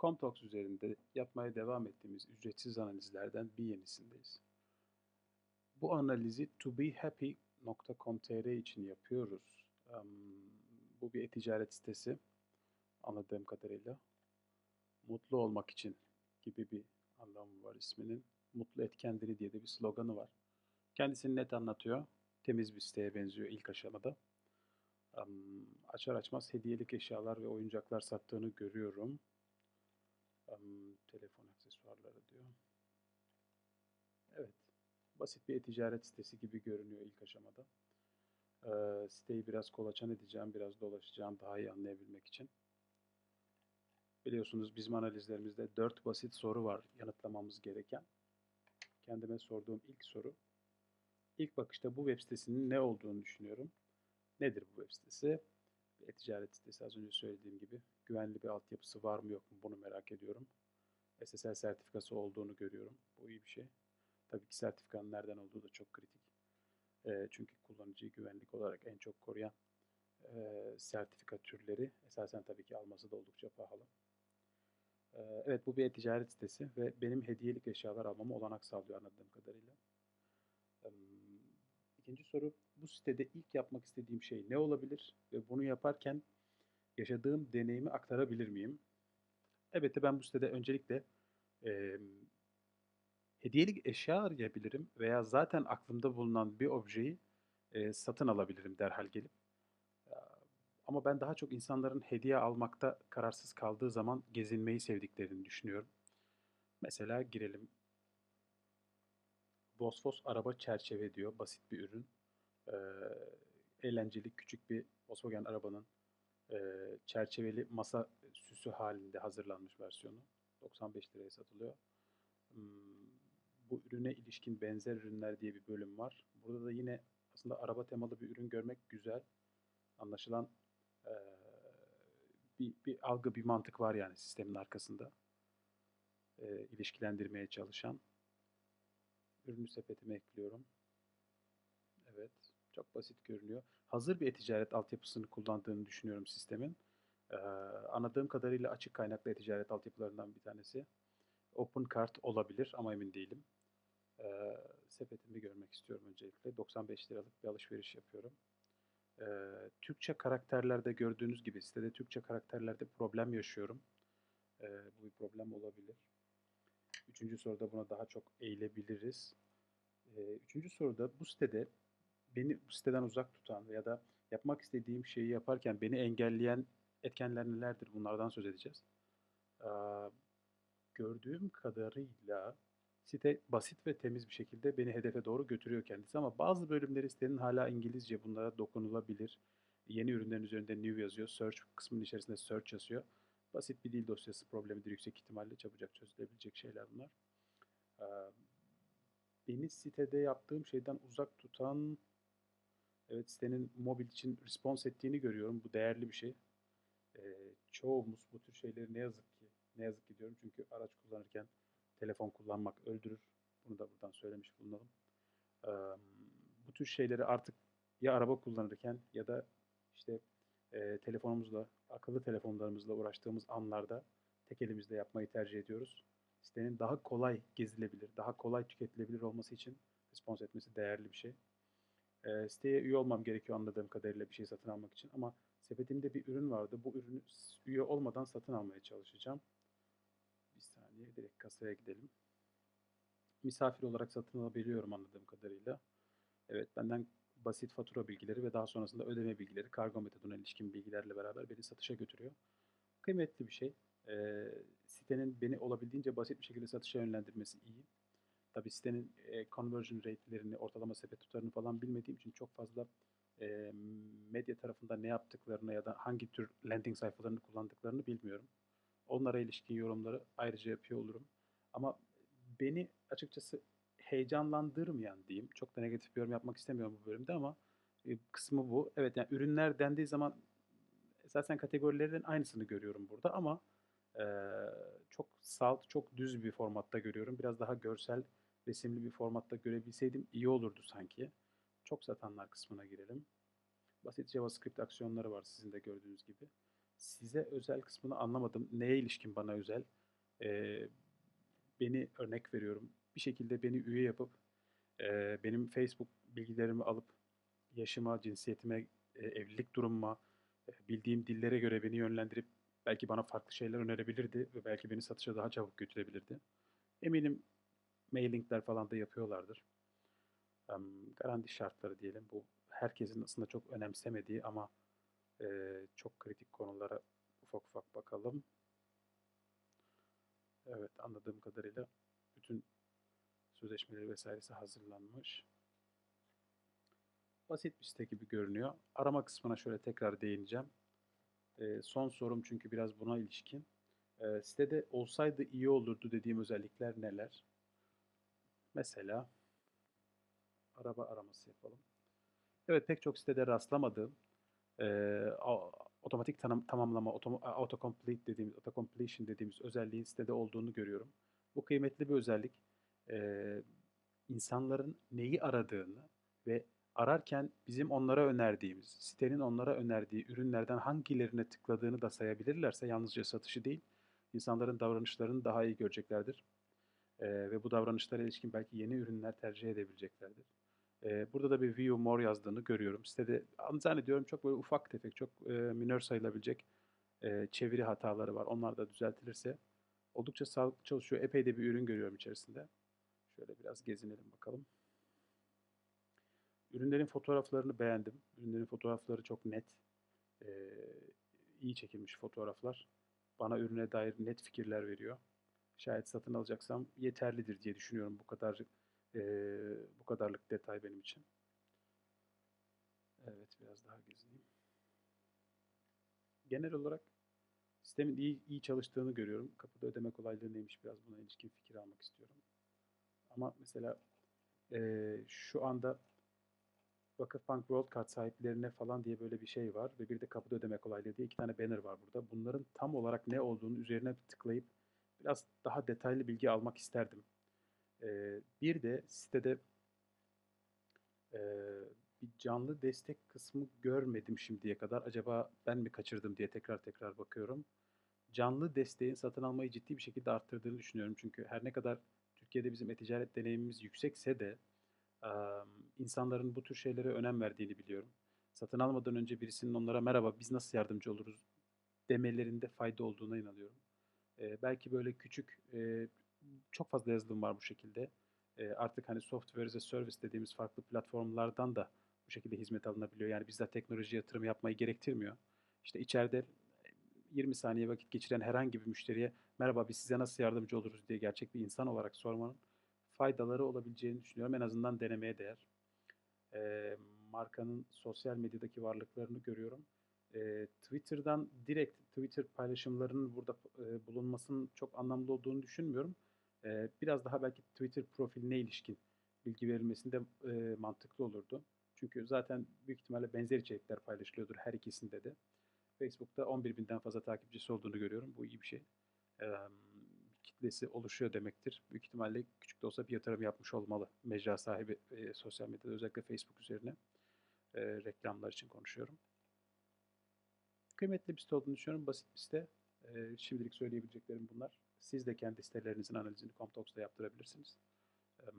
Comtox üzerinde yapmaya devam ettiğimiz ücretsiz analizlerden bir yenisindeyiz. Bu analizi tobehappy.com.tr için yapıyoruz. Bu bir e-ticaret sitesi anladığım kadarıyla. Mutlu olmak için gibi bir anlamı var isminin. Mutlu et kendini diye de bir sloganı var. Kendisini net anlatıyor. Temiz bir siteye benziyor ilk aşamada. Açar açmaz hediyelik eşyalar ve oyuncaklar sattığını görüyorum. Telefon aksesuarları diyor. Evet. Basit bir e-ticaret sitesi gibi görünüyor ilk aşamada. Ee, siteyi biraz kolaçan edeceğim, biraz dolaşacağım daha iyi anlayabilmek için. Biliyorsunuz bizim analizlerimizde dört basit soru var yanıtlamamız gereken. Kendime sorduğum ilk soru. İlk bakışta bu web sitesinin ne olduğunu düşünüyorum. Nedir bu web sitesi? E-ticaret sitesi az önce söylediğim gibi. Güvenli bir altyapısı var mı yok mu bunu merak ediyorum. SSL sertifikası olduğunu görüyorum. Bu iyi bir şey. Tabii ki sertifikanın nereden olduğu da çok kritik. E, çünkü kullanıcıyı güvenlik olarak en çok koruyan e, sertifika türleri esasen tabii ki alması da oldukça pahalı. E, evet bu bir e-ticaret sitesi ve benim hediyelik eşyalar almamı olanak sağlıyor anladığım kadarıyla. E, ikinci soru bu sitede ilk yapmak istediğim şey ne olabilir ve bunu yaparken yaşadığım deneyimi aktarabilir miyim? Elbette ben bu sitede öncelikle e, hediyelik eşya arayabilirim veya zaten aklımda bulunan bir objeyi e, satın alabilirim derhal gelip. Ama ben daha çok insanların hediye almakta kararsız kaldığı zaman gezinmeyi sevdiklerini düşünüyorum. Mesela girelim. Vosvos araba çerçeve diyor. Basit bir ürün. Ee, eğlenceli küçük bir Volkswagen arabanın e, çerçeveli masa süsü halinde hazırlanmış versiyonu. 95 liraya satılıyor. Hmm, bu ürüne ilişkin benzer ürünler diye bir bölüm var. Burada da yine aslında araba temalı bir ürün görmek güzel. Anlaşılan e, bir, bir algı, bir mantık var yani sistemin arkasında. E, ilişkilendirmeye çalışan. Ürünü sepetime ekliyorum. Evet. Çok basit görünüyor. Hazır bir e-ticaret altyapısını kullandığını düşünüyorum sistemin. Ee, anladığım kadarıyla açık kaynaklı e-ticaret altyapılarından bir tanesi. OpenCart olabilir ama emin değilim. Ee, sepetimi görmek istiyorum öncelikle. 95 liralık bir alışveriş yapıyorum. Ee, Türkçe karakterlerde gördüğünüz gibi sitede Türkçe karakterlerde problem yaşıyorum. Ee, bu bir problem olabilir. Üçüncü soruda buna daha çok eğilebiliriz. Ee, üçüncü soruda bu sitede beni bu siteden uzak tutan ya da yapmak istediğim şeyi yaparken beni engelleyen etkenler nelerdir? Bunlardan söz edeceğiz. Ee, gördüğüm kadarıyla site basit ve temiz bir şekilde beni hedefe doğru götürüyor kendisi ama bazı bölümleri sitenin hala İngilizce bunlara dokunulabilir. Yeni ürünlerin üzerinde new yazıyor. Search kısmının içerisinde search yazıyor. Basit bir dil dosyası problemidir. Yüksek ihtimalle çabucak çözülebilecek şeyler bunlar. Ee, beni sitede yaptığım şeyden uzak tutan Evet sitenin mobil için response ettiğini görüyorum. Bu değerli bir şey. Ee, çoğumuz bu tür şeyleri ne yazık ki ne yazık ki diyorum çünkü araç kullanırken telefon kullanmak öldürür. Bunu da buradan söylemiş bulunalım. Ee, bu tür şeyleri artık ya araba kullanırken ya da işte e, telefonumuzla, akıllı telefonlarımızla uğraştığımız anlarda tek elimizde yapmayı tercih ediyoruz. Sitenin daha kolay gezilebilir, daha kolay tüketilebilir olması için response etmesi değerli bir şey. E, siteye üye olmam gerekiyor anladığım kadarıyla bir şey satın almak için. Ama sepetimde bir ürün vardı. Bu ürünü üye olmadan satın almaya çalışacağım. Bir saniye direkt kasaya gidelim. Misafir olarak satın alabiliyorum anladığım kadarıyla. Evet benden basit fatura bilgileri ve daha sonrasında ödeme bilgileri, kargo metoduna ilişkin bilgilerle beraber beni satışa götürüyor. Kıymetli bir şey. E, sitenin beni olabildiğince basit bir şekilde satışa yönlendirmesi iyi. Tabi sitenin e, conversion rate'lerini, ortalama sepet tutarını falan bilmediğim için çok fazla e, medya tarafında ne yaptıklarını ya da hangi tür landing sayfalarını kullandıklarını bilmiyorum. Onlara ilişkin yorumları ayrıca yapıyor olurum. Ama beni açıkçası heyecanlandırmayan diyeyim. Çok da negatif bir yorum yapmak istemiyorum bu bölümde ama e, kısmı bu. Evet yani ürünler dendiği zaman esasen kategorilerin aynısını görüyorum burada ama e, çok salt, çok düz bir formatta görüyorum. Biraz daha görsel resimli bir formatta görebilseydim iyi olurdu sanki. Çok satanlar kısmına girelim. Basit JavaScript aksiyonları var sizin de gördüğünüz gibi. Size özel kısmını anlamadım. Neye ilişkin bana özel? Eee, beni örnek veriyorum. Bir şekilde beni üye yapıp eee, benim Facebook bilgilerimi alıp yaşıma, cinsiyetime, eee, evlilik durumuma, eee, bildiğim dillere göre beni yönlendirip belki bana farklı şeyler önerebilirdi ve belki beni satışa daha çabuk götürebilirdi. Eminim mailingler falan da yapıyorlardır. Em, garanti şartları diyelim. Bu herkesin aslında çok önemsemediği ama eee, çok kritik konulara ufak ufak bakalım. Evet, anladığım kadarıyla bütün sözleşmeleri vesairesi hazırlanmış. Basit bir site gibi görünüyor. Arama kısmına şöyle tekrar değineceğim. Eee, son sorum çünkü biraz buna ilişkin. Eee, sitede olsaydı iyi olurdu dediğim özellikler neler? Mesela araba araması yapalım. Evet, pek çok sitede rastlamadığım eee, a- otomatik tanım, tamamlama, auto, autocomplete dediğimiz, autocompletion dediğimiz özelliğin sitede olduğunu görüyorum. Bu kıymetli bir özellik. Eee, insanların neyi aradığını ve ararken bizim onlara önerdiğimiz, sitenin onlara önerdiği ürünlerden hangilerine tıkladığını da sayabilirlerse yalnızca satışı değil, insanların davranışlarını daha iyi göreceklerdir. Eee, ve bu davranışlara ilişkin belki yeni ürünler tercih edebileceklerdir. Eee, burada da bir view more yazdığını görüyorum. Sitede an- zannediyorum çok böyle ufak tefek, çok eee, minör sayılabilecek eee, çeviri hataları var. Onlar da düzeltilirse oldukça sağlıklı çalışıyor. Epey de bir ürün görüyorum içerisinde. Şöyle biraz gezinelim bakalım. Ürünlerin fotoğraflarını beğendim. Ürünlerin fotoğrafları çok net. Eee, iyi çekilmiş fotoğraflar. Bana ürüne dair net fikirler veriyor. Şayet satın alacaksam yeterlidir diye düşünüyorum. Bu kadar eee, bu kadarlık detay benim için. Evet, biraz daha gezineyim. Genel olarak sistemin iyi, iyi çalıştığını görüyorum. Kapıda ödeme kolaylığı neymiş biraz buna ilişkin fikir almak istiyorum. Ama mesela eee, şu anda Vakıfbank World Card sahiplerine falan diye böyle bir şey var ve bir de kapıda ödeme kolaylığı diye iki tane banner var burada. Bunların tam olarak ne olduğunu üzerine tıklayıp biraz daha detaylı bilgi almak isterdim. Eee, bir de sitede eee, bir canlı destek kısmı görmedim şimdiye kadar. Acaba ben mi kaçırdım diye tekrar tekrar bakıyorum. Canlı desteğin satın almayı ciddi bir şekilde arttırdığını düşünüyorum. Çünkü her ne kadar Türkiye'de bizim e-ticaret deneyimimiz yüksekse de insanların bu tür şeylere önem verdiğini biliyorum. Satın almadan önce birisinin onlara merhaba biz nasıl yardımcı oluruz demelerinde fayda olduğuna inanıyorum. Belki böyle küçük, çok fazla yazılım var bu şekilde. Artık hani software as a service dediğimiz farklı platformlardan da bu şekilde hizmet alınabiliyor. Yani bizzat teknoloji yatırım yapmayı gerektirmiyor. İşte içeride 20 saniye vakit geçiren herhangi bir müşteriye merhaba biz size nasıl yardımcı oluruz diye gerçek bir insan olarak sormanın faydaları olabileceğini düşünüyorum. En azından denemeye değer. Eee, markanın sosyal medyadaki varlıklarını görüyorum. Eee, Twitter'dan direkt Twitter paylaşımlarının burada eee, bulunmasının çok anlamlı olduğunu düşünmüyorum. Eee, biraz daha belki Twitter profiline ilişkin bilgi verilmesinde eee, mantıklı olurdu. Çünkü zaten büyük ihtimalle benzer içerikler paylaşılıyordur her ikisinde de. Facebook'ta 11 binden fazla takipçisi olduğunu görüyorum. Bu iyi bir şey. Eee, kitlesi oluşuyor demektir. Büyük ihtimalle küçük de olsa bir yatırım yapmış olmalı mecra sahibi eee, sosyal medyada özellikle Facebook üzerine eee, reklamlar için konuşuyorum. Kıymetli bir site olduğunu düşünüyorum. Basit bir site. Eee, şimdilik söyleyebileceklerim bunlar. Siz de kendi sitelerinizin analizini Comtalks'ta yaptırabilirsiniz. Em,